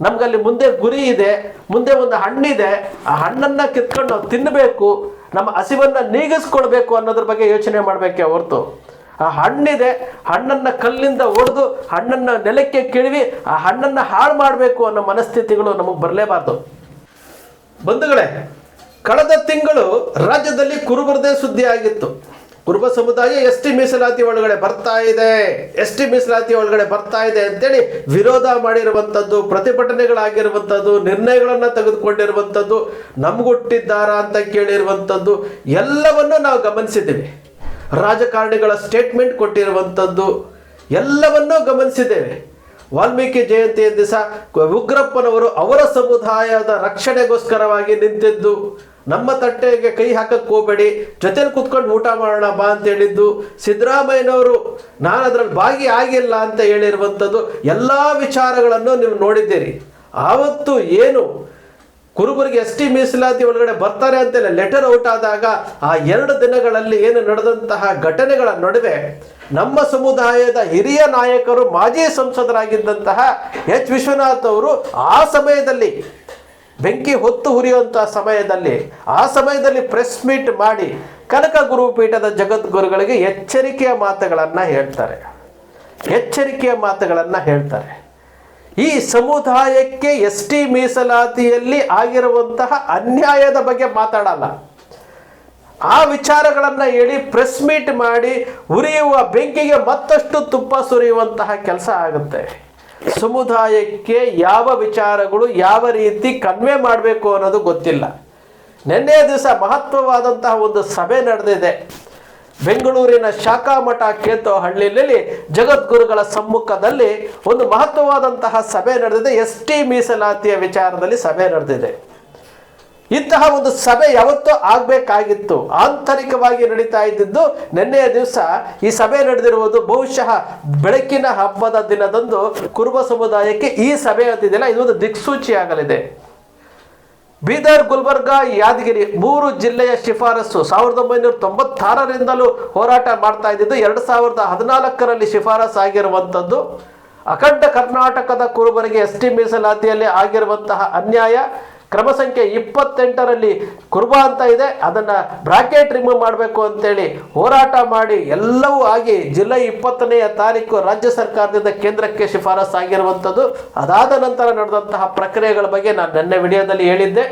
ನಮ್ಗಲ್ಲಿ ಮುಂದೆ ಗುರಿ ಇದೆ, ಮುಂದೆ ಒಂದು ಹಣ್ಣಿದೆ. ಆ ಹಣ್ಣನ್ನ ಕಿತ್ಕೊಂಡು ತಿನ್ನಬೇಕು ನಮ್ಮ ಹಸಿವನ್ನ ನೀಗಿಸ್ಕೊಳ್ಬೇಕು ಅನ್ನೋದ್ರ ಬಗ್ಗೆ ಯೋಚನೆ ಮಾಡಬೇಕೆ ಹೊರತು. ಆ ಹಣ್ಣಿದೆ, ಹಣ್ಣನ್ನ ಕಲ್ಲಿಂದ ಒಡೆದು ಹಣ್ಣನ್ನ ನೆಲಕ್ಕೆ ಕಿಳಿವಿ, ಆ ಹಣ್ಣನ್ನ ಹಾಳು ಮಾಡಬೇಕು ಅನ್ನೋ ಮನಸ್ಥಿತಿಗಳು ನಮಗೆ ಬರಲೇಬಾರ್ದು. ಬಂಧುಗಳೇ, ಕಳೆದ ತಿಂಗಳು ರಾಜ್ಯದಲ್ಲಿ ಕುರುಬರದೇ ಸುದ್ದಿ ಆಗಿತ್ತು ಕುರುಬ ಸಮುದಾಯ ಎಸ್ ಟಿ ಮೀಸಲಾತಿ ಒಳಗಡೆ ಬರ್ತಾ ಇದೆ. ಎಸ್ ಟಿ ಮೀಸಲಾತಿ ಒಳಗಡೆ ಬರ್ತಾ ಇದೆ ಅಂತೇಳಿ ವಿರೋಧ ಮಾಡಿರುವಂಥದ್ದು ಪ್ರತಿಭಟನೆಗಳಾಗಿರುವಂಥದ್ದು ನಿರ್ಣಯಗಳನ್ನು ತೆಗೆದುಕೊಂಡಿರುವಂಥದ್ದು ನಮ್ಗುಟ್ಟಿದ್ದಾರಾ ಅಂತ ಕೇಳಿರುವಂಥದ್ದು ಎಲ್ಲವನ್ನು ನಾವು ಗಮನಿಸಿದ್ದೇವೆ. ರಾಜಕಾರಣಿಗಳ ಸ್ಟೇಟ್ಮೆಂಟ್ ಕೊಟ್ಟಿರುವಂಥದ್ದು ಎಲ್ಲವನ್ನೂ ಗಮನಿಸಿದ್ದೇವೆ. ವಾಲ್ಮೀಕಿ ಜಯಂತಿಯ ದಿವಸ ಉಗ್ರಪ್ಪನವರು ಅವರ ಸಮುದಾಯದ ರಕ್ಷಣೆಗೋಸ್ಕರವಾಗಿ ನಿಂತಿದ್ದು ನಮ್ಮ ತಟ್ಟೆಗೆ ಕೈ ಹಾಕಕ್ಕೆ ಹೋಗಬೇಡಿ. ಜೊತೆಲಿ ಕುತ್ಕೊಂಡು ಊಟ ಮಾಡೋಣ ಬಾ ಅಂತ ಹೇಳಿದ್ದು. ಸಿದ್ದರಾಮಯ್ಯನವರು ನಾನು ಅದರಲ್ಲಿ ಭಾಗಿ ಆಗಿಲ್ಲ ಅಂತ ಹೇಳಿರುವಂಥದ್ದು ಎಲ್ಲ ವಿಚಾರಗಳನ್ನು ನೀವು ನೋಡಿದ್ದೀರಿ. ಆವತ್ತು ಏನು? ಕುರುಬರಿಗೆ ಎಸ್ ಟಿ ಮೀಸಲಾತಿ ಒಳಗಡೆ ಬರ್ತಾರೆ ಅಂತೆಲ್ಲ ಲೆಟರ್ ಔಟ್ ಆದಾಗ ಆ ಎರಡು ದಿನಗಳಲ್ಲಿ ಏನು ನಡೆದಂತಹ ಘಟನೆಗಳ ನಡುವೆ ನಮ್ಮ ಸಮುದಾಯದ ಹಿರಿಯ ನಾಯಕರು ಮಾಜಿ ಸಂಸದರಾಗಿದ್ದಂತಹ ಎಚ್ ವಿಶ್ವನಾಥ್ ಅವರು ಆ ಸಮಯದಲ್ಲಿ ಬೆಂಕಿ ಹೊತ್ತು ಹುರಿಯುವಂತಹ ಸಮಯದಲ್ಲಿ, ಆ ಸಮಯದಲ್ಲಿ ಪ್ರೆಸ್ ಮೀಟ್ ಮಾಡಿ ಕನಕ ಗುರುಪೀಠದ ಜಗದ್ಗುರುಗಳಿಗೆ ಎಚ್ಚರಿಕೆಯ ಮಾತುಗಳನ್ನು ಹೇಳ್ತಾರೆ. ಎಚ್ಚರಿಕೆಯ ಮಾತುಗಳನ್ನು ಹೇಳ್ತಾರೆ. ಈ ಸಮುದಾಯಕ್ಕೆ ಎಸ್ ಟಿ ಮೀಸಲಾತಿಯಲ್ಲಿ ಆಗಿರುವಂತಹ ಅನ್ಯಾಯದ ಬಗ್ಗೆ ಮಾತಾಡಲ್ಲ. ಆ ವಿಚಾರಗಳನ್ನು ಹೇಳಿ ಪ್ರೆಸ್ ಮೀಟ್ ಮಾಡಿ ಉರಿಯುವ ಬೆಂಕಿಗೆ ಮತ್ತಷ್ಟು ತುಪ್ಪ ಸುರಿಯುವಂತಹ ಕೆಲಸ ಆಗುತ್ತೆ. ಸಮುದಾಯಕ್ಕೆ ಯಾವ ವಿಚಾರಗಳು ಯಾವ ರೀತಿ ಕನ್ವೆ ಮಾಡಬೇಕು ಅನ್ನೋದು ಗೊತ್ತಿಲ್ಲ. ನಿನ್ನೆ ದಿವಸ ಮಹತ್ವವಾದಂತಹ ಒಂದು ಸಭೆ ನಡೆದಿದೆ. ಬೆಂಗಳೂರಿನ ಶಾಖಾಮಠ ಕೇತೋಹಳ್ಳಿಯಲ್ಲಿ ಜಗದ್ಗುರುಗಳ ಸಮ್ಮುಖದಲ್ಲಿ ಒಂದು ಮಹತ್ವವಾದಂತಹ ಸಭೆ ನಡೆದಿದೆ. ಎಸ್ ಟಿ ಮೀಸಲಾತಿಯ ವಿಚಾರದಲ್ಲಿ ಸಭೆ ನಡೆದಿದೆ. ಇಂತಹ ಒಂದು ಸಭೆ ಯಾವತ್ತೂ ಆಗಬೇಕಾಗಿತ್ತು. ಆಂತರಿಕವಾಗಿ ನಡೀತಾ ಇದ್ದಿದ್ದು ನಿನ್ನೆಯ ದಿವಸ ಈ ಸಭೆ ನಡೆದಿರುವುದು ಬಹುಶಃ ಬೆಳಕಿನ ಹಬ್ಬದ ದಿನದಂದು ಕುರುಬ ಸಮುದಾಯಕ್ಕೆ ಈ ಸಭೆ ಅಂತಿದೆಯಲ್ಲ ಇದೊಂದು ದಿಕ್ಸೂಚಿ ಆಗಲಿದೆ. ಬೀದರ್, ಗುಲ್ಬರ್ಗ, ಯಾದಗಿರಿ ಮೂರು ಜಿಲ್ಲೆಯ ಶಿಫಾರಸು. ಸಾವಿರದ ಒಂಬೈನೂರ ತೊಂಬತ್ತಾರರಿಂದಲೂ ಹೋರಾಟ ಮಾಡ್ತಾ ಇದ್ದಿದ್ದು ಎರಡು ಸಾವಿರದ ಹದಿನಾಲ್ಕರಲ್ಲಿ ಶಿಫಾರಸು ಆಗಿರುವಂಥದ್ದು. ಅಖಂಡ ಕರ್ನಾಟಕದ ಕುರುಬರಿಗೆ ಎಸ್ ಟಿ ಮೀಸಲಾತಿಯಲ್ಲಿ ಆಗಿರುವಂತಹ ಅನ್ಯಾಯ. ಕ್ರಮ ಸಂಖ್ಯೆ ಇಪ್ಪತ್ತೆಂಟರಲ್ಲಿ ಕುರುಬ ಅಂತ ಇದೆ. ಅದನ್ನು ಬ್ರಾಕೆಟ್ ರಿಮೂವ್ ಮಾಡಬೇಕು ಅಂತೇಳಿ ಹೋರಾಟ ಮಾಡಿ ಎಲ್ಲವೂ ಆಗಿ ಜುಲೈ ಇಪ್ಪತ್ತನೆಯ ತಾರೀಕು ರಾಜ್ಯ ಸರ್ಕಾರದಿಂದ ಕೇಂದ್ರಕ್ಕೆ ಶಿಫಾರಸ್ ಆಗಿರುವಂಥದ್ದು ಅದಾದ ನಂತರ ನಡೆದಂತಹ ಪ್ರಕ್ರಿಯೆಗಳ ಬಗ್ಗೆ ನಾನು ನಿನ್ನೆ ವಿಡಿಯೋದಲ್ಲಿ ಹೇಳಿದ್ದೆ.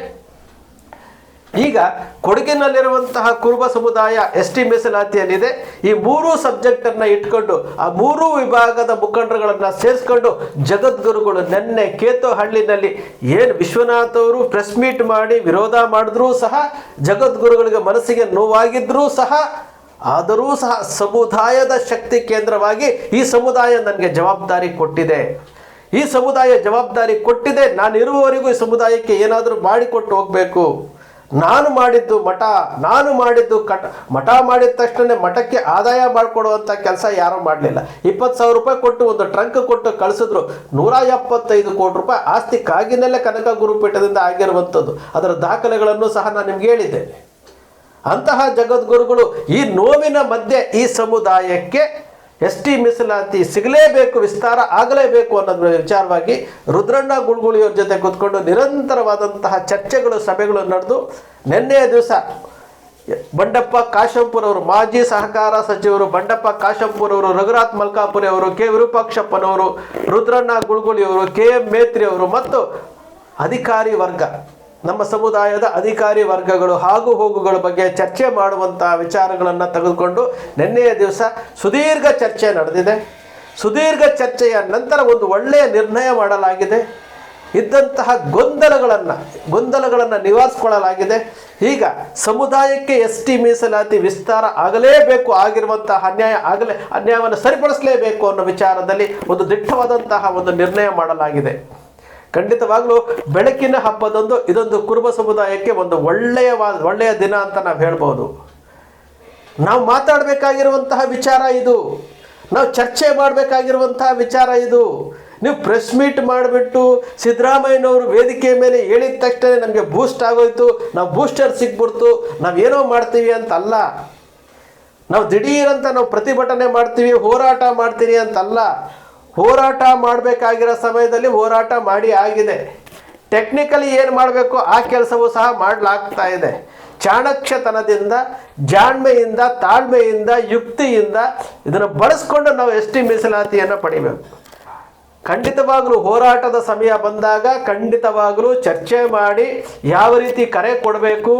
ಈಗ ಕೊಡಗಿನಲ್ಲಿರುವಂತಹ ಕುರುಬ ಸಮುದಾಯ ಎಸ್ ಟಿ ಮೀಸಲಾತಿಯಲ್ಲಿದೆ. ಈ ಮೂರೂ ಸಬ್ಜೆಕ್ಟನ್ನು ಇಟ್ಕೊಂಡು, ಆ ಮೂರೂ ವಿಭಾಗದ ಮುಖಂಡರುಗಳನ್ನು ಸೇರಿಸ್ಕೊಂಡು ಜಗದ್ಗುರುಗಳು ನೆನ್ನೆ ಕೇತೋಹಳ್ಳಿನಲ್ಲಿ ಏನು ವಿಶ್ವನಾಥ್ ಅವರು ಪ್ರೆಸ್ ಮೀಟ್ ಮಾಡಿ ವಿರೋಧ ಮಾಡಿದ್ರೂ ಸಹ, ಜಗದ್ಗುರುಗಳಿಗೆ ಮನಸ್ಸಿಗೆ ನೋವಾಗಿದ್ರೂ ಸಹ, ಆದರೂ ಸಹ ಸಮುದಾಯದ ಶಕ್ತಿ ಕೇಂದ್ರವಾಗಿ ಈ ಸಮುದಾಯ ನನಗೆ ಜವಾಬ್ದಾರಿ ಕೊಟ್ಟಿದೆ. ಈ ಸಮುದಾಯ ಜವಾಬ್ದಾರಿ ಕೊಟ್ಟಿದೆ. ನಾನಿರುವವರೆಗೂ ಈ ಸಮುದಾಯಕ್ಕೆ ಏನಾದರೂ ಮಾಡಿಕೊಟ್ಟು ಹೋಗಬೇಕು. ನಾನು ಮಾಡಿದ್ದು ಮಠ, ನಾನು ಮಾಡಿದ್ದು ಕಟ, ಮಠ ಮಾಡಿದ ತಕ್ಷಣ ಮಠಕ್ಕೆ ಆದಾಯ ಮಾಡಿಕೊಡುವಂಥ ಕೆಲಸ ಯಾರೂ ಮಾಡಲಿಲ್ಲ. ಇಪ್ಪತ್ತು ಸಾವಿರ ರೂಪಾಯಿ ಕೊಟ್ಟು ಒಂದು ಟ್ರಂಕ್ ಕೊಟ್ಟು ಕಳಿಸಿದ್ರು, ನೂರ ಎಪ್ಪತ್ತೈದು ಕೋಟಿ ರೂಪಾಯಿ ಆಸ್ತಿ ಕಾಗಿನಲ್ಲೇ ಕನಕ ಗುರುಪೀಠದಿಂದ ಆಗಿರುವಂಥದ್ದು. ಅದರ ದಾಖಲೆಗಳನ್ನು ಸಹ ನಾನು ನಿಮ್ಗೆ ಹೇಳಿದ್ದೇನೆ ಅಂತಹ ಜಗದ್ಗುರುಗಳು ಈ ನೋವಿನ ಮಧ್ಯೆ ಈ ಸಮುದಾಯಕ್ಕೆ ಎಸ್ ಟಿ ಮೀಸಲಾತಿ ಸಿಗಲೇಬೇಕು, ವಿಸ್ತಾರ ಆಗಲೇಬೇಕು ಅನ್ನೋದ್ರ ವಿಚಾರವಾಗಿ ರುದ್ರಣ್ಣ ಗುಳ್ಗುಳಿಯವ್ರ ಜೊತೆ ಕೂತ್ಕೊಂಡು ನಿರಂತರವಾದಂತಹ ಚರ್ಚೆಗಳು, ಸಭೆಗಳು ನಡೆದು ನಿನ್ನೆಯ ದಿವಸ ಬಂಡಪ್ಪ ಕಾಶಂಪುರ ಅವರು ಮಾಜಿ ಸಹಕಾರ ಸಚಿವರು ಬಂಡಪ್ಪ ಕಾಶಂಪುರ ಅವರು ರಘುನಾಥ್ ಮಲ್ಕಾಪುರಿ ಅವರು, ಕೆ ವಿರೂಪಾಕ್ಷಪ್ಪನವರು, ರುದ್ರಣ್ಣ ಗುಳ್ಗುಳಿಯವರು ಕೆ ಎಂ ಮೇತ್ರಿ ಅವರು ಮತ್ತು ಅಧಿಕಾರಿ ವರ್ಗ. ನಮ್ಮ ಸಮುದಾಯದ ಅಧಿಕಾರಿ ವರ್ಗಗಳು ಹಾಗೂ ಹೋಗುಗಳ ಬಗ್ಗೆ ಚರ್ಚೆ ಮಾಡುವಂತಹ ವಿಚಾರಗಳನ್ನು ತೆಗೆದುಕೊಂಡು ನಿನ್ನೆಯ ದಿವಸ ಸುದೀರ್ಘ ಚರ್ಚೆ ನಡೆದಿದೆ. ಸುದೀರ್ಘ ಚರ್ಚೆಯ ನಂತರ ಒಂದು ಒಳ್ಳೆಯ ನಿರ್ಣಯ ಮಾಡಲಾಗಿದೆ. ಇದ್ದಂತಹ ಗೊಂದಲಗಳನ್ನು ಗೊಂದಲಗಳನ್ನು ನಿವಾರಿಸಿಕೊಳ್ಳಲಾಗಿದೆ. ಈಗ ಸಮುದಾಯಕ್ಕೆ ಎಸ್ ಟಿ ಮೀಸಲಾತಿ ವಿಸ್ತಾರ ಆಗಲೇಬೇಕು, ಆಗಿರುವಂತಹ ಅನ್ಯಾಯ ಆಗಲೇ, ಅನ್ಯಾಯವನ್ನು ಸರಿಪಡಿಸಲೇಬೇಕು ಅನ್ನೋ ವಿಚಾರದಲ್ಲಿ ಒಂದು ದಿಟ್ಟವಾದಂತಹ ಒಂದು ನಿರ್ಣಯ ಮಾಡಲಾಗಿದೆ. ಖಂಡಿತವಾಗ್ಲೂ ಬೆಳಕಿನ ಹಬ್ಬದಂದು ಇದೊಂದು ಕುರುಬ ಸಮುದಾಯಕ್ಕೆ ಒಂದು ಒಳ್ಳೆಯವಾದ ಒಳ್ಳೆಯ ದಿನ ಅಂತ ನಾವು ಹೇಳ್ಬೋದು. ನಾವು ಮಾತಾಡಬೇಕಾಗಿರುವಂತಹ ವಿಚಾರ ಇದು. ನಾವು ಚರ್ಚೆ ಮಾಡಬೇಕಾಗಿರುವಂತಹ ವಿಚಾರ ಇದು. ನೀವು ಪ್ರೆಸ್ ಮೀಟ್ ಮಾಡಿಬಿಟ್ಟು ಸಿದ್ದರಾಮಯ್ಯನವರು ವೇದಿಕೆ ಮೇಲೆ ಹೇಳಿದ ತಕ್ಷಣ ನಮಗೆ ಬೂಸ್ಟ್ ಆಗೋಯ್ತು. ನಾವು ಬೂಸ್ಟರ್ ಸಿಕ್ಬಿಡ್ತು. ನಾವೇನೋ ಮಾಡ್ತೀವಿ ಅಂತಲ್ಲ. ನಾವು ದಿಢೀರಂತ ನಾವು ಪ್ರತಿಭಟನೆ ಮಾಡ್ತೀವಿ, ಹೋರಾಟ ಮಾಡ್ತೀವಿ ಅಂತಲ್ಲ. ಹೋರಾಟ ಮಾಡಬೇಕಾಗಿರೋ ಸಮಯದಲ್ಲಿ ಹೋರಾಟ ಮಾಡಿ ಆಗಿದೆ. ಟೆಕ್ನಿಕಲಿ ಏನು ಮಾಡಬೇಕು, ಆ ಕೆಲಸವೂ ಸಹ ಮಾಡಲಾಗ್ತಾ ಇದೆ. ಚಾಣಕ್ಷತನದಿಂದ ಜಾಣ್ಮೆಯಿಂದ, ತಾಳ್ಮೆಯಿಂದ, ಯುಕ್ತಿಯಿಂದ ಇದನ್ನು ಬಳಸ್ಕೊಂಡು ನಾವು ಎಸ್ ಟಿ ಮೀಸಲಾತಿಯನ್ನು ಪಡಿಬೇಕು. ಖಂಡಿತವಾಗಲೂ ಹೋರಾಟದ ಸಮಯ ಬಂದಾಗ ಖಂಡಿತವಾಗಲೂ ಚರ್ಚೆ ಮಾಡಿ ಯಾವ ರೀತಿ ಕರೆ ಕೊಡಬೇಕು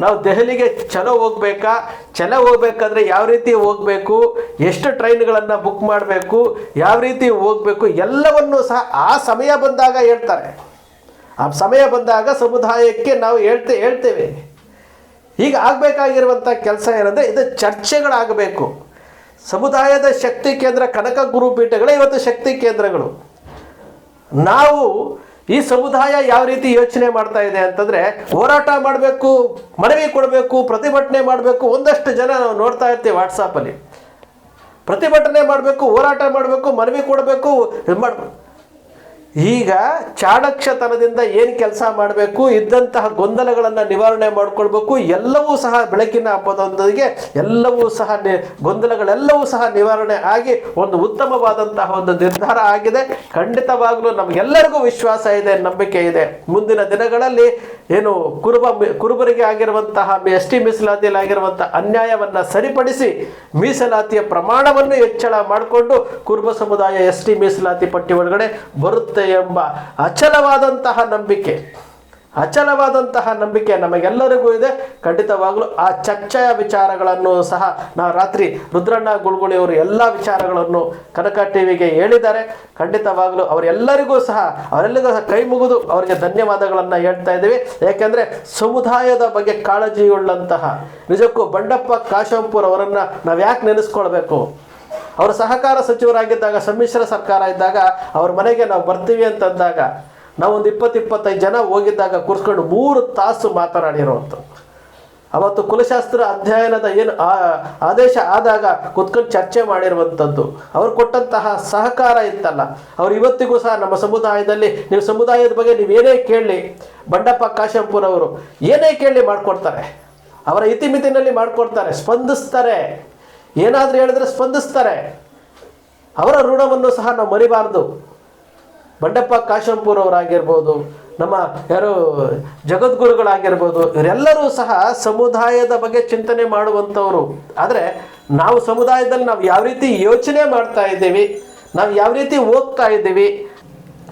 ನಾವು ದೆಹಲಿಗೆ ಚಲೋ ಹೋಗ್ಬೇಕಾ? ಚಲೋ ಹೋಗ್ಬೇಕಾದ್ರೆ ಯಾವ ರೀತಿ ಹೋಗಬೇಕು? ಎಷ್ಟು ಟ್ರೈನ್ಗಳನ್ನು ಬುಕ್ ಮಾಡಬೇಕು? ಯಾವ ರೀತಿ ಹೋಗಬೇಕು? ಎಲ್ಲವನ್ನೂ ಸಹ ಆ ಸಮಯ ಬಂದಾಗ ಹೇಳ್ತಾರೆ. ಆ ಸಮಯ ಬಂದಾಗ ಸಮುದಾಯಕ್ಕೆ ನಾವು ಹೇಳ್ತೇ, ಹೇಳ್ತೇವೆ. ಈಗ ಆಗಬೇಕಾಗಿರುವಂಥ ಕೆಲಸ ಏನಂದರೆ ಇದು ಚರ್ಚೆಗಳಾಗಬೇಕು. ಸಮುದಾಯದ ಶಕ್ತಿ ಕೇಂದ್ರ ಕನಕ ಗುರುಪೀಠಗಳೇ ಇವತ್ತು ಶಕ್ತಿ ಕೇಂದ್ರಗಳು. ನಾವು ಈ ಸಮುದಾಯ ಯಾವ ರೀತಿ ಯೋಚನೆ ಮಾಡ್ತಾ ಇದೆ ಅಂತಂದ್ರೆ ಹೋರಾಟ ಮಾಡಬೇಕು, ಮನವಿ ಕೊಡಬೇಕು, ಪ್ರತಿಭಟನೆ ಮಾಡಬೇಕು, ಒಂದಷ್ಟು ಜನ ನಾವು ನೋಡ್ತಾ ಇರ್ತೀವಿ ವಾಟ್ಸಾಪಲ್ಲಿ ಪ್ರತಿಭಟನೆ ಮಾಡಬೇಕು, ಹೋರಾಟ ಮಾಡಬೇಕು, ಮನವಿ ಕೊಡಬೇಕು ಈಗ ಚಾಣಕ್ಷತನದಿಂದ ಏನು ಕೆಲಸ ಮಾಡಬೇಕು, ಇದ್ದಂತಹ ಗೊಂದಲಗಳನ್ನು ನಿವಾರಣೆ ಮಾಡ್ಕೊಳ್ಬೇಕು, ಎಲ್ಲವೂ ಸಹ ಬೆಳಕಿನ ಹಬ್ಬದೊಂದಿಗೆ ಎಲ್ಲವೂ ಸಹ ಗೊಂದಲಗಳೆಲ್ಲವೂ ಸಹ ನಿವಾರಣೆ ಆಗಿ ಒಂದು ಉತ್ತಮವಾದಂತಹ ಒಂದು ನಿರ್ಧಾರ ಆಗಿದೆ. ಖಂಡಿತವಾಗಲೂ ನಮಗೆಲ್ಲರಿಗೂ ವಿಶ್ವಾಸ ಇದೆ, ನಂಬಿಕೆ ಇದೆ. ಮುಂದಿನ ದಿನಗಳಲ್ಲಿ ಏನು ಕುರುಬ ಕುರುಬರಿಗೆ ಆಗಿರುವಂತಹ ಎಸ್ ಟಿ ಮೀಸಲಾತಿಯಲ್ಲಿ ಆಗಿರುವಂತಹ ಅನ್ಯಾಯವನ್ನು ಸರಿಪಡಿಸಿ ಮೀಸಲಾತಿಯ ಪ್ರಮಾಣವನ್ನು ಹೆಚ್ಚಳ ಮಾಡಿಕೊಂಡು ಕುರುಬ ಸಮುದಾಯ ಎಸ್ ಟಿ ಮೀಸಲಾತಿ ಪಟ್ಟಿ ಒಳಗಡೆ ಬರುತ್ತೆ ಎಂಬ ಅಚಲವಾದಂತಹ ನಂಬಿಕೆ. ಅಚಲವಾದಂತಹ ನಂಬಿಕೆ ನಮಗೆಲ್ಲರಿಗೂ ಇದೆ. ಖಂಡಿತವಾಗಲೂ ಆ ಚರ್ಚೆಯ ವಿಚಾರಗಳನ್ನು ಸಹ ನಾವು ರಾತ್ರಿ ರುದ್ರಣ್ಣ ಗುಳ್ಗುಳಿಯವರು ಎಲ್ಲ ವಿಚಾರಗಳನ್ನು ಕನಕ ಟಿವಿಗೆ ಹೇಳಿದ್ದಾರೆ. ಖಂಡಿತವಾಗಲೂ ಅವರೆಲ್ಲರಿಗೂ ಸಹ ಅವರೆಲ್ಲರಿಗೂ ಸಹ ಕೈ ಮುಗಿದು ಅವರಿಗೆ ಧನ್ಯವಾದಗಳನ್ನು ಹೇಳ್ತಾ ಇದ್ದೀವಿ. ಏಕೆಂದರೆ ಸಮುದಾಯದ ಬಗ್ಗೆ ಕಾಳಜಿಯುಳ್ಳಂತಹ ನಿಜಕ್ಕೂ ಬಂಡಪ್ಪ ಕಾಶಂಪುರ್ ಅವರನ್ನು ನಾವು ಯಾಕೆ ನೆನೆಸ್ಕೊಳ್ಬೇಕು? ಅವರು ಸಹಕಾರ ಸಚಿವರಾಗಿದ್ದಾಗ, ಸಮ್ಮಿಶ್ರ ಸರ್ಕಾರ ಇದ್ದಾಗ, ಅವ್ರ ಮನೆಗೆ ನಾವು ಬರ್ತೀವಿ ಅಂತಂದಾಗ, ನಾವೊಂದು ಇಪ್ಪತ್ತು ಇಪ್ಪತ್ತೈದು ಜನ ಹೋಗಿದ್ದಾಗ ಕೂರಿಸ್ಕೊಂಡು ಮೂರು ತಾಸು ಮಾತನಾಡಿರುವಂಥದ್ದು. ಅವತ್ತು ಕುಲಶಾಸ್ತ್ರ ಅಧ್ಯಯನದ ಏನು ಆದೇಶ ಆದಾಗ ಕುತ್ಕೊಂಡು ಚರ್ಚೆ ಮಾಡಿರುವಂಥದ್ದು. ಅವ್ರು ಕೊಟ್ಟಂತಹ ಸಹಕಾರ ಇತ್ತಲ್ಲ. ಅವ್ರು ಇವತ್ತಿಗೂ ಸಹ ನಮ್ಮ ಸಮುದಾಯದಲ್ಲಿ, ನೀವು ಸಮುದಾಯದ ಬಗ್ಗೆ ನೀವು ಏನೇ ಕೇಳಲಿ ಬಂಡಪ್ಪ ಕಾಶಂಪುರವರು ಏನೇ ಕೇಳಿ ಮಾಡಿಕೊಡ್ತಾರೆ. ಅವರ ಇತಿಮಿತಿನಲ್ಲಿ ಮಾಡಿಕೊಡ್ತಾರೆ, ಸ್ಪಂದಿಸ್ತಾರೆ. ಏನಾದರೂ ಹೇಳಿದ್ರೆ ಸ್ಪಂದಿಸ್ತಾರೆ. ಅವರ ಋಣವನ್ನು ಸಹ ನಾವು ಮರಿಬಾರ್ದು. ಬಂಡಪ್ಪ ಕಾಶಂಪುರ್ ಅವರಾಗಿರ್ಬೋದು ನಮ್ಮ ಯಾರು ಜಗದ್ಗುರುಗಳಾಗಿರ್ಬೋದು, ಇವರೆಲ್ಲರೂ ಸಹ ಸಮುದಾಯದ ಬಗ್ಗೆ ಚಿಂತನೆ ಮಾಡುವಂಥವರು. ಆದರೆ ನಾವು ಸಮುದಾಯದಲ್ಲಿ ನಾವು ಯಾವ ರೀತಿ ಯೋಚನೆ ಮಾಡ್ತಾ ಇದ್ದೀವಿ, ನಾವು ಯಾವ ರೀತಿ ಹೋಗ್ತಾ ಇದ್ದೀವಿ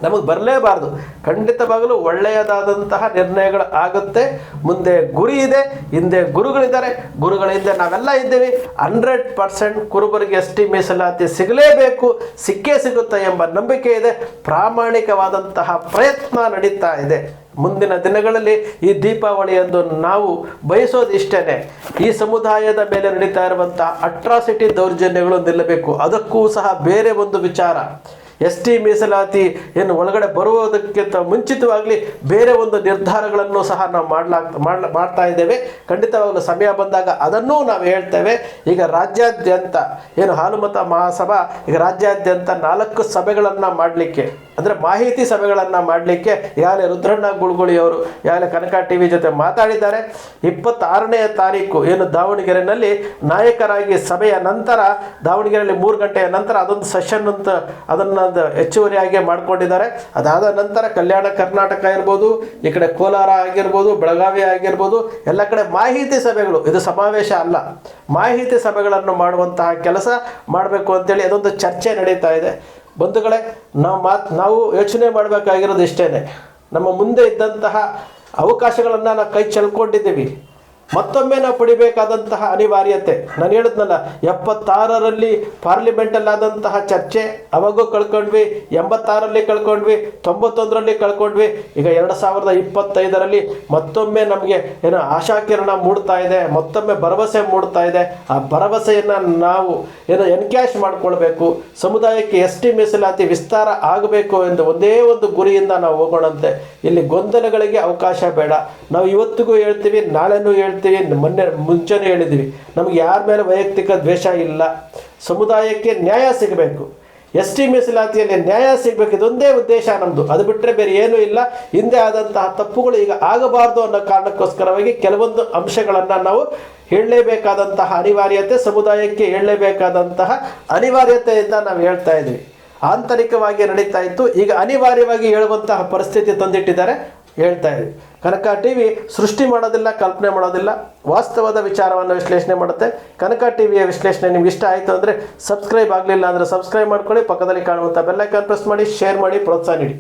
ನಮಗೆ ಬರಲೇಬಾರ್ದು. ಖಂಡಿತವಾಗಲೂ ಒಳ್ಳೆಯದಾದಂತಹ ನಿರ್ಣಯಗಳು ಆಗುತ್ತೆ. ಮುಂದೆ ಗುರಿ ಇದೆ, ಹಿಂದೆ ಗುರುಗಳಿದ್ದಾರೆ. ಗುರುಗಳ ಹಿಂದೆ ನಾವೆಲ್ಲ ಇದ್ದೀವಿ. ಹಂಡ್ರೆಡ್ ಪರ್ಸೆಂಟ್ ಕುರುಬರಿಗೆ ಎಸ್ ಟಿ ಮೀಸಲಾತಿ ಸಿಗಲೇಬೇಕು. ಸಿಕ್ಕೇ ಸಿಗುತ್ತೆ ಎಂಬ ನಂಬಿಕೆ ಇದೆ. ಪ್ರಾಮಾಣಿಕವಾದಂತಹ ಪ್ರಯತ್ನ ನಡೀತಾ ಇದೆ. ಮುಂದಿನ ದಿನಗಳಲ್ಲಿ ಈ ದೀಪಾವಳಿಯಂದು ನಾವು ಬಯಸೋದು ಇಷ್ಟೇ ಈ ಸಮುದಾಯದ ಮೇಲೆ ನಡೀತಾ ಇರುವಂತಹ ಅಟ್ರಾಸಿಟಿ ದೌರ್ಜನ್ಯಗಳು ನಿಲ್ಲಬೇಕು. ಅದಕ್ಕೂ ಸಹ ಬೇರೆ ಒಂದು ವಿಚಾರ. ಎಸ್ ಟಿ ಮೀಸಲಾತಿ ಏನು ಒಳಗಡೆ ಬರುವುದಕ್ಕಿಂತ ಮುಂಚಿತವಾಗಲಿ ಬೇರೆ ಒಂದು ನಿರ್ಧಾರಗಳನ್ನು ಸಹ ನಾವು ಮಾಡ್ಲಾ ಮಾಡ್ಲ ಮಾಡ್ತಾ ಇದ್ದೇವೆ. ಖಂಡಿತವಾಗಲೂ ಸಮಯ ಬಂದಾಗ ಅದನ್ನೂ ನಾವು ಹೇಳ್ತೇವೆ. ಈಗ ರಾಜ್ಯಾದ್ಯಂತ ಏನು ಹಾಲುಮತ ಮಹಾಸಭಾ, ಈಗ ರಾಜ್ಯಾದ್ಯಂತ ನಾಲ್ಕು ಸಭೆಗಳನ್ನು ಮಾಡಲಿಕ್ಕೆ ಅಂದರೆ ಮಾಹಿತಿ ಸಭೆಗಳನ್ನು ಮಾಡಲಿಕ್ಕೆ ಯಾಲೆ ರುದ್ರಣ್ಣ ಗುಳ್ಗುಳಿ ಅವರು ಯಾಲೆ ಕನಕ ಟಿ ವಿ ಜೊತೆ ಮಾತಾಡಿದ್ದಾರೆ. ಇಪ್ಪತ್ತಾರನೇ ತಾರೀಕು ಏನು ದಾವಣಗೆರೆಯಲ್ಲಿ ನಾಯಕರಾಗಿ ಸಭೆಯ ನಂತರ, ದಾವಣಗೆರೆಯಲ್ಲಿ ಮೂರು ಗಂಟೆಯ ನಂತರ ಅದೊಂದು ಸೆಷನ್ ಅಂತ ಅದನ್ನು ಹೆಚ್ಚುವರಿಯಾಗಿ ಮಾಡ್ಕೊಂಡಿದ್ದಾರೆ. ಅದಾದ ನಂತರ ಕಲ್ಯಾಣ ಕರ್ನಾಟಕ ಇರ್ಬೋದು, ಈ ಕಡೆ ಕೋಲಾರ ಆಗಿರ್ಬೋದು, ಬೆಳಗಾವಿ ಆಗಿರ್ಬೋದು, ಎಲ್ಲ ಕಡೆ ಮಾಹಿತಿ ಸಭೆಗಳು. ಇದು ಸಮಾವೇಶ ಅಲ್ಲ. ಮಾಹಿತಿ ಸಭೆಗಳನ್ನು ಮಾಡುವಂತಹ ಕೆಲಸ ಮಾಡಬೇಕು ಅಂತೇಳಿ ಅದೊಂದು ಚರ್ಚೆ ನಡೀತಾ ಇದೆ. ಬಂಧುಗಳೇ ನಾವು ಮಾತು ನಾವು ಯೋಚನೆ ಮಾಡಬೇಕಾಗಿರೋದು ಇಷ್ಟೇ ನಮ್ಮ ಮುಂದೆ ಇದ್ದಂತಹ ಅವಕಾಶಗಳನ್ನು ನಾವು ಕೈ ಚೆಲ್ಕೊಂಡಿದ್ದೀವಿ. ಮತ್ತೊಮ್ಮೆ ನಾವು ಪಡಿಬೇಕಾದಂತಹ ಅನಿವಾರ್ಯತೆ. ನಾನು ಹೇಳಿದ್ನಲ್ಲ, ಎಪ್ಪತ್ತಾರರಲ್ಲಿ ಪಾರ್ಲಿಮೆಂಟಲ್ಲಾದಂತಹ ಚರ್ಚೆ, ಅವಾಗೂ ಕಳ್ಕೊಂಡ್ವಿ, ಎಂಬತ್ತಾರಲ್ಲಿ ಕಳ್ಕೊಂಡ್ವಿ, ತೊಂಬತ್ತೊಂದರಲ್ಲಿ ಕಳ್ಕೊಂಡ್ವಿ, ಈಗ ಎರಡು ಸಾವಿರದ ಇಪ್ಪತ್ತೈದರಲ್ಲಿ ಮತ್ತೊಮ್ಮೆ ನಮಗೆ ಏನು ಆಶಾಕಿರಣ ಮೂಡ್ತಾ ಇದೆ, ಮತ್ತೊಮ್ಮೆ ಭರವಸೆ ಮೂಡ್ತಾ ಇದೆ. ಆ ಭರವಸೆಯನ್ನು ನಾವು ಏನು ಎನ್ಕ್ಯಾಶ್ ಮಾಡ್ಕೊಳ್ಬೇಕು, ಸಮುದಾಯಕ್ಕೆ ಎಸ್ ಟಿ ಮೀಸಲಾತಿ ವಿಸ್ತಾರ ಆಗಬೇಕು ಎಂದು ಒಂದೇ ಒಂದು ಗುರಿಯಿಂದ ನಾವು ಹೋಗೋಣಂತೆ. ಇಲ್ಲಿ ಗೊಂದಲಗಳಿಗೆ ಅವಕಾಶ ಬೇಡ. ನಾವು ಇವತ್ತಿಗೂ ಹೇಳ್ತೀವಿ, ನಾಳೆನೂ ಹೇಳ್ತೀವಿ. ಮೊನ್ನೆ ಮುಂಚೆನೇ ಹೇಳಿದ್ದೀವಿ, ನಮಗೆ ಯಾರ ಮೇಲೆ ವೈಯಕ್ತಿಕ ದ್ವೇಷ ಇಲ್ಲ, ಸಮುದಾಯಕ್ಕೆ ನ್ಯಾಯ ಸಿಗಬೇಕು ಎಸ್ ಟಿ ಮೀಸಲಾತಿಯಲ್ಲಿ ನ್ಯಾಯ ಸಿಗಬೇಕು, ಇದೊಂದೇ ಉದ್ದೇಶ ನಮ್ಮದು ಅದು ಬಿಟ್ಟರೆ ಬೇರೆ ಏನೂ ಇಲ್ಲ, ಹಿಂದೆ ಆದಂತಹ ತಪ್ಪುಗಳು ಈಗ ಆಗಬಾರ್ದು ಅನ್ನೋ ಕಾರಣಕ್ಕೋಸ್ಕರವಾಗಿ ಕೆಲವೊಂದು ಅಂಶಗಳನ್ನು ನಾವು ಹೇಳಲೇಬೇಕಾದಂತಹ ಅನಿವಾರ್ಯತೆ, ಸಮುದಾಯಕ್ಕೆ ಹೇಳಲೇಬೇಕಾದಂತಹ ಅನಿವಾರ್ಯತೆಯಿಂದ ನಾವು ಹೇಳ್ತಾ ಇದ್ವಿ ಆಂತರಿಕವಾಗಿ ನಡೀತಾ ಇತ್ತು, ಈಗ ಅನಿವಾರ್ಯವಾಗಿ ಹೇಳುವಂತಹ ಪರಿಸ್ಥಿತಿ ತಂದಿಟ್ಟಿದ್ದಾರೆ ಹೇಳ್ತಾ ಇದ್ವಿ ಕನಕ ಟಿ ವಿ ಸೃಷ್ಟಿ ಮಾಡೋದಿಲ್ಲ, ಕಲ್ಪನೆ ಮಾಡೋದಿಲ್ಲ. ವಾಸ್ತವದ ವಿಚಾರವನ್ನು ವಿಶ್ಲೇಷಣೆ ಮಾಡುತ್ತೆ. ಕನಕ ಟಿ ವಿಯ ವಿಶ್ಲೇಷಣೆ ನಿಮ್ಗೆ ಇಷ್ಟ ಆಯಿತು ಅಂದರೆ ಸಬ್ಸ್ಕ್ರೈಬ್ ಆಗಲಿಲ್ಲ ಅಂದರೆ ಸಬ್ಸ್ಕ್ರೈಬ್ ಮಾಡ್ಕೊಳ್ಳಿ. ಪಕ್ಕದಲ್ಲಿ ಕಾಣುವಂಥ ಬೆಲ್ಲೈಕಾನ್ ಪ್ರೆಸ್ ಮಾಡಿ ಶೇರ್ ಮಾಡಿ, ಪ್ರೋತ್ಸಾಹ ನೀಡಿ.